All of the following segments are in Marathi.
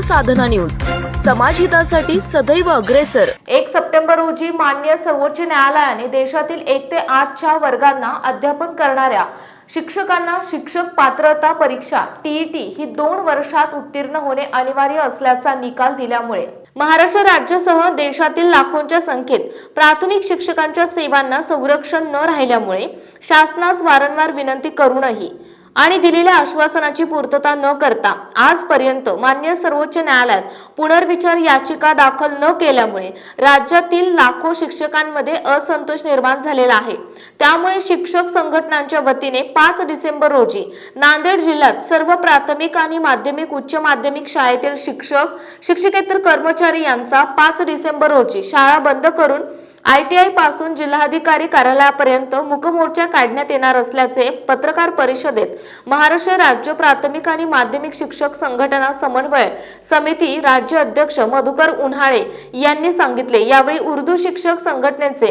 साधना न्यूज. समाजहितासाठी सदैव अग्रेसर. एक सप्टेंबर रोजी मान्य सर्वोच्च न्यायालयाने देशातील एक ते आठच्या वर्गांना अध्यापन करणाऱ्या शिक्षकांना शिक्षक पात्रता परीक्षा टीईटी ही दोन वर्षात उत्तीर्ण होणे अनिवार्य असल्याचा निकाल दिल्यामुळे महाराष्ट्र राज्यासह देशातील लाखोंच्या संख्येत प्राथमिक शिक्षकांच्या सेवांना संरक्षण न राहिल्यामुळे शासनास वारंवार विनंती करूनही आणि दिलेल्या आश्वासनाची पूर्तता न करता आजपर्यंत मान्य सर्वोच्च न्यायालयात पुनर्विचार याचिका दाखल न केल्यामुळे राज्यातील लाखो शिक्षकांमध्ये असंतोष निर्माण झालेला आहे. त्यामुळे शिक्षक संघटनांच्या वतीने पाच डिसेंबर रोजी नांदेड जिल्ह्यात सर्व प्राथमिक आणि माध्यमिक उच्च माध्यमिक शाळेतील शिक्षक शिक्षकेतर कर्मचारी यांचा पाच डिसेंबर रोजी शाळा बंद करून आयटीआयपासून जिल्हाधिकारी कार्यालयापर्यंत मुकमोर्चा काढण्यात येणार असल्याचे पत्रकार परिषदेत महाराष्ट्र राज्य प्राथमिक आणि माध्यमिक शिक्षक संघटना समन्वय समिती राज्य अध्यक्ष मधुकर उन्हाळे यांनी सांगितले. यावेळी उर्दू शिक्षक संघटनेचे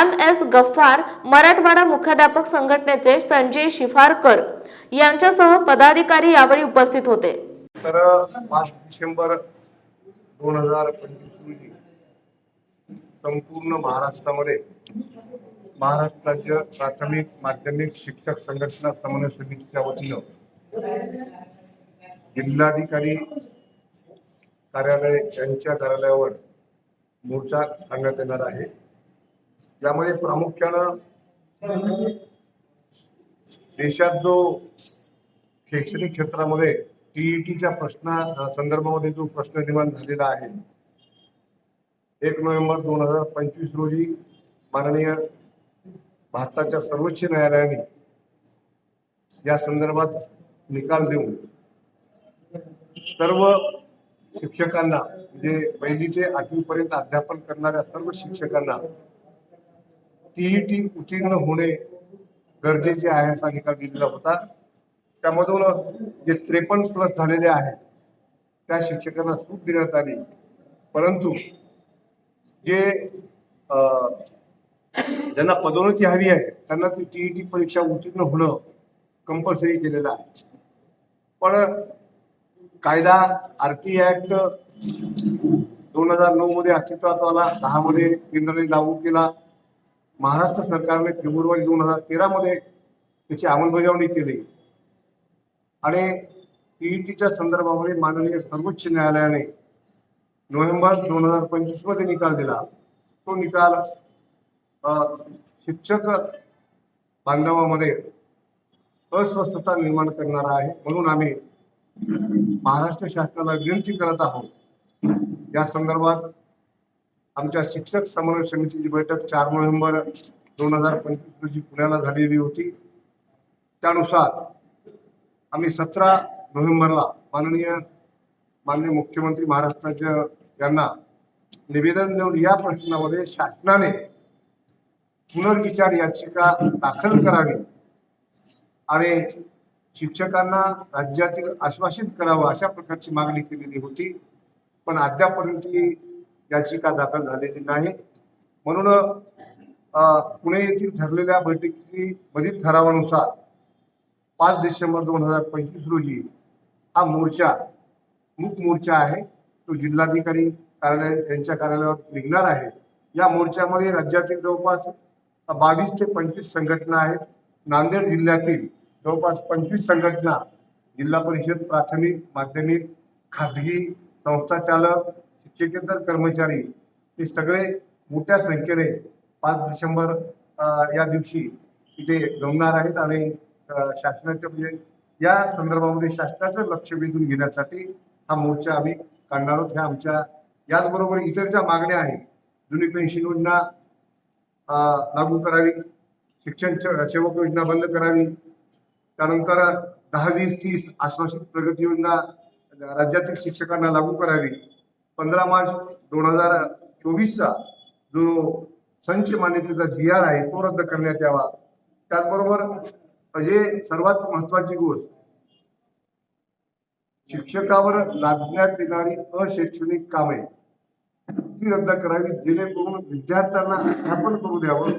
एम एस गफ्फार मराठवाडा मुख्याध्यापक संघटनेचे संजय शिफारकर यांच्यासह पदाधिकारी यावेळी उपस्थित होते. तर पाच डिसेंबर दोन हजार पंचवीस रोजी संपूर्ण महाराष्ट्रामध्ये महाराष्ट्राच्या प्राथमिक माध्यमिक शिक्षक संघटना समन्वय समितीच्या वतीनं जिल्हाधिकारी कार्यालय यांच्या कार्यालयावर मोर्चा काढण्यात येणार आहे. यामध्ये प्रामुख्यानं देशात जो शैक्षणिक क्षेत्रामध्ये टीईटीच्या प्रश्ना संदर्भामध्ये जो प्रश्न निर्माण झालेला आहे एक नोव्हेंबर दोन हजार पंचवीस रोजी माननीय भारताच्या सर्वोच्च न्यायालयाने या संदर्भात निकाल देऊन सर्व शिक्षकांना म्हणजे पहिली ते आठवी पर्यंत अध्यापन करणाऱ्या सर्व शिक्षकांना टीईटी उत्तीर्ण होणे गरजेचे आहे असा निकाल दिलेला होता. त्यामधून जे त्रेपन्न प्लस झालेले आहेत त्या शिक्षकांना सूट देण्यात आली. परंतु जे ज्यांना पदोन्नती हवी आहे त्यांना ती टीईटी परीक्षा उत्तीर्ण होणं कंपल्सरी केलेलं आहे. पण कायदा आर टी ऍक्ट दोन हजार नऊ मध्ये अस्तित्वात आला दहा मध्ये केंद्राने लागू केला. महाराष्ट्र सरकारने फेब्रुवारी दोन हजार तेरा मध्ये त्याची अंमलबजावणी केली. आणि टीईटीच्या संदर्भामध्ये माननीय सर्वोच्च न्यायालयाने नोव्हेंबर दोन हजार पंचवीसमध्ये निकाल दिला. तो निकाल शिक्षक बांधवामध्ये अस्वस्थता निर्माण करणारा आहे म्हणून आम्ही महाराष्ट्र शासनाला विनंती करत आहोत. या संदर्भात आमच्या शिक्षक समन्वय समितीची बैठक चार नोव्हेंबर दोन हजार पंचवीस रोजी पुण्याला झालेली होती. त्यानुसार आम्ही सतरा नोव्हेंबरला माननीय माननीय मुख्यमंत्री महाराष्ट्राच्या यांना निवेदन देऊन या प्रश्नामध्ये शासनाने पुनर्विचार याचिका दाखल करावी आणि शिक्षकांना राज्यातील आश्वासित करावं अशा प्रकारची मागणी केलेली होती पण अद्यापर्यंत ही याचिका दाखल झालेली नाही. म्हणून पुणे येथील ठरलेल्या बैठकी मधील ठरावानुसार पाच डिसेंबर दोन हजार पंचवीस रोजी हा मोर्चा मूक मोर्चा आहे. तो जिल्हाधिकारी कार्यालय यांच्या कार्यालयावर निघणार आहे. या मोर्चामध्ये राज्यातील जवळपास बावीस ते पंचवीस संघटना आहेत. नांदेड जिल्ह्यातील जवळपास पंचवीस संघटना जिल्हा परिषद प्राथमिक माध्यमिक खाजगी संस्था चालक शिक्षकेतर कर्मचारी हे सगळे मोठ्या संख्येने पाच डिसेंबर या दिवशी इथे जमणार आहेत आणि शासनाच्या म्हणजे या संदर्भामध्ये शासनाचं लक्ष वेधून घेण्यासाठी हा मोर्चा आम्ही काढणार आहोत ह्या आमच्या याचबरोबर इतर ज्या मागण्या आहेत. जुनी पेन्शन योजना लागू करावी शिक्षण सेवक योजना बंद करावी. त्यानंतर दहा वीस तीस आश्वासित प्रगती योजना राज्यातील शिक्षकांना लागू करावी. पंधरा मार्च दोन हजार चोवीसचा जो संच मान्यतेचा जी आर आहे तो रद्द करण्यात यावा. त्याचबरोबर जे सर्वात महत्वाची गोष्ट शिक्षकावर लादण्यात येणारी अशैक्षणिक कामे ती रद्द करावी जेणेकरून विद्यार्थ्यांना अध्यापन करू द्यावं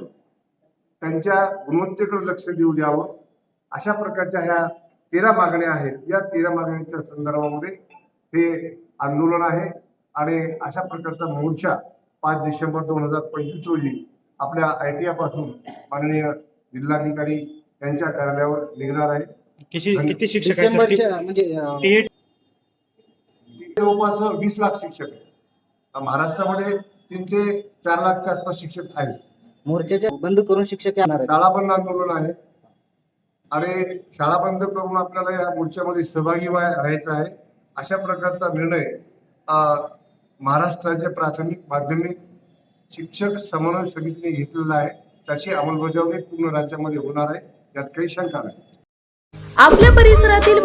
त्यांच्या गुणवत्तेकडे लक्ष देऊ द्यावं. अशा प्रकारच्या ह्या तेरा मागण्या आहेत. या तेरा मागण्यांच्या संदर्भामध्ये हे आंदोलन आहे आणि अशा प्रकारचा मोर्चा पाच डिसेंबर दोन हजार पंचवीस रोजी आपल्या आय टी पासून माननीय जिल्हाधिकारी यांच्या कार्यालयावर निघणार आहे. किती किती शिक्षक आहेत सर? डिसेंबरच्या म्हणजे अं, टी- जवळपास वीस लाख शिक्षक आहेत. महाराष्ट्रामध्ये तीन ते चार लाखच्या आसपास शिक्षक आहेत. मोर्चाच्या बंद करून शिक्षक येणार आहेत. शाळा बंद आंदोलन आहे. आणि शाळा बंद करून आपल्याला या मोर्चामध्ये सहभागी व्हाय- व्हायचं आहे. अशा प्रकारचा निर्णय अं, महाराष्ट्राचे प्राथमिक माध्यमिक शिक्षक समन्वय समितीने घेतलेला आहे. त्याची अंमलबजावणी पूर्ण राज्यामध्ये होणार आहे. यात काही शंका नाही. आपल्या परिसरातील